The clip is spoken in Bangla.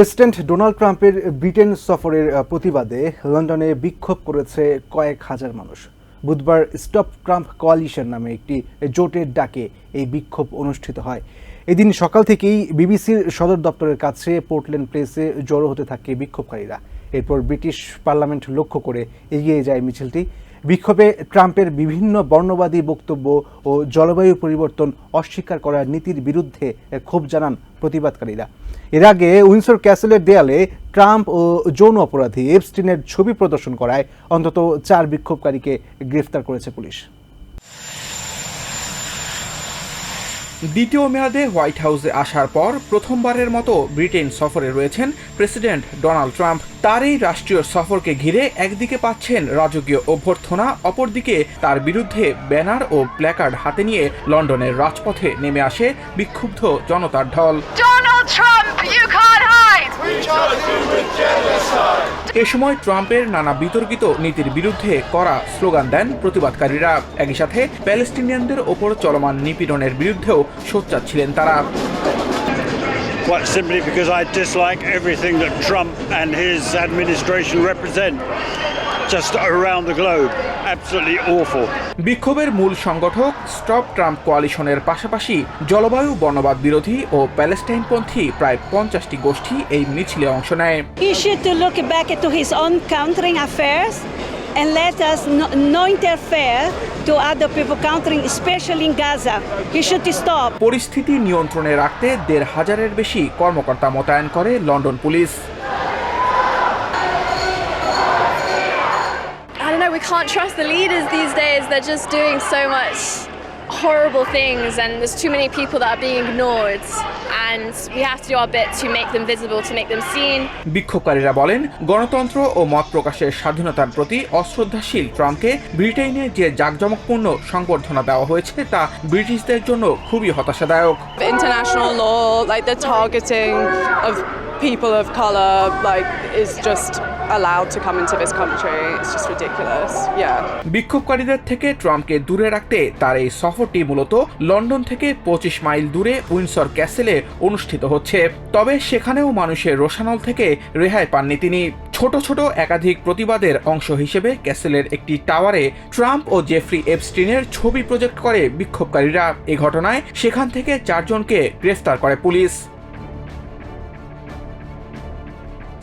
প্রেসিডেন্ট ডোনাল্ড ট্রাম্পের ব্রিটেন সফরের প্রতিবাদে লন্ডনে বিক্ষোভ করেছে কয়েক হাজার মানুষ। বুধবার স্টপ ট্রাম্প কোয়ালিশন নামে একটি জোটের ডাকে এই বিক্ষোভ অনুষ্ঠিত হয়। এদিন সকাল থেকেই বিবিসির সদর দপ্তরের কাছে পোর্টল্যান্ড প্লেসে জড়ো হতে থাকে বিক্ষোভকারীরা। এরপর ব্রিটিশ পার্লামেন্ট লক্ষ্য করে এগিয়ে যায় মিছিলটি। বিক্ষোভে ট্রাম্পের বিভিন্ন বর্ণবাদী বক্তব্য ও জলবায়ু পরিবর্তন অস্বীকার করার নীতির বিরুদ্ধে ক্ষোভ জানান প্রতিবাদকারীরা। এর আগে উইন্সর ক্যাসেলের দেয়ালে ট্রাম্প ও যৌন অপরাধী এপস্টিনের ছবি প্রদর্শন করায় অন্তত চার বিক্ষোভকারীকে গ্রেফতার করেছে পুলিশ। দ্বিতীয় মেয়াদে হোয়াইট হাউসে আসার পর প্রথমবারের মতো ব্রিটেন সফরে রয়েছেন প্রেসিডেন্ট ডোনাল্ড ট্রাম্প। তার এই রাষ্ট্রীয় সফরকে ঘিরে একদিকে পাচ্ছেন রাজকীয় অভ্যর্থনা, অপরদিকে তার বিরুদ্ধে ব্যানার ও প্ল্যাকার্ড হাতে নিয়ে লন্ডনের রাজপথে নেমে আসে বিক্ষুব্ধ জনতার ঢল Donald Trump, you can't hide! এ সময় ট্রাম্পের নানা বিতর্কিত নীতির বিরুদ্ধে করা স্লোগান দেন প্রতিবাদকারীরা। একই সাথে প্যালেস্টিনিয়ানদের ওপর চলমান নিপীড়নের বিরুদ্ধেও সোচ্চার ছিলেন তারা। Quite simply because I dislike everything that Trump and his administration represent. Just around the globe. Absolutely awful. বিক্ষোভের মূল সংগঠক স্টপ ট্রাম্প কোয়ালিশনের পাশাপাশি জলবায়ু বর্ণবাদ বিরোধী ও প্যালেস্টাইনপন্থী প্রায় পঞ্চাশটি গোষ্ঠী এই মিছিলে অংশ নেয় He should to look back to his own country affairs and let us no, no interfere to other people countering, especially in Gaza. He should stop. পরিস্থিতি নিয়ন্ত্রণে রাখতে দেড় হাজারের বেশি কর্মকর্তা মোতায়েন করে London police I don't know, we can't trust the leaders these days. They're just doing so much horrible things, and there's too many people that are being ignored. And we have to do our bit to make them visible, to make them seen. বিক্ষোভকারীরা বলেন গণতন্ত্র ও মত প্রকাশের স্বাধীনতার প্রতি অশ্রদ্ধাশীল ট্রাম্পকে ব্রিটেনে যে জাঁকজমকপূর্ণ সংবর্ধনা দেওয়া হয়েছে তা ব্রিটিশদের জন্য খুবই হতাশাদায়ক international law, like the targeting of people of color, like is just allowed to come into this country. It's just ridiculous. Yeah. বিক্ষোভকারীদের থেকে ট্রাম্পকে দূরে রাখতে তার এই সফরটি মূলত লন্ডন থেকে পঁচিশ মাইল দূরে উইন্সর ক্যাসেলে অনুষ্ঠিত হচ্ছে তবে সেখানেও মানুষের রোশানল থেকে রেহাই পাননি তিনি ছোট ছোট একাধিক প্রতিবাদের অংশ হিসেবে ক্যাসেলের একটি টাওয়ারে ট্রাম্প ও জেফ্রি এপস্টিনের ছবি প্রজেক্ট করে বিক্ষোভকারীরা এ ঘটনায় সেখান থেকে চারজনকে গ্রেফতার করে পুলিশ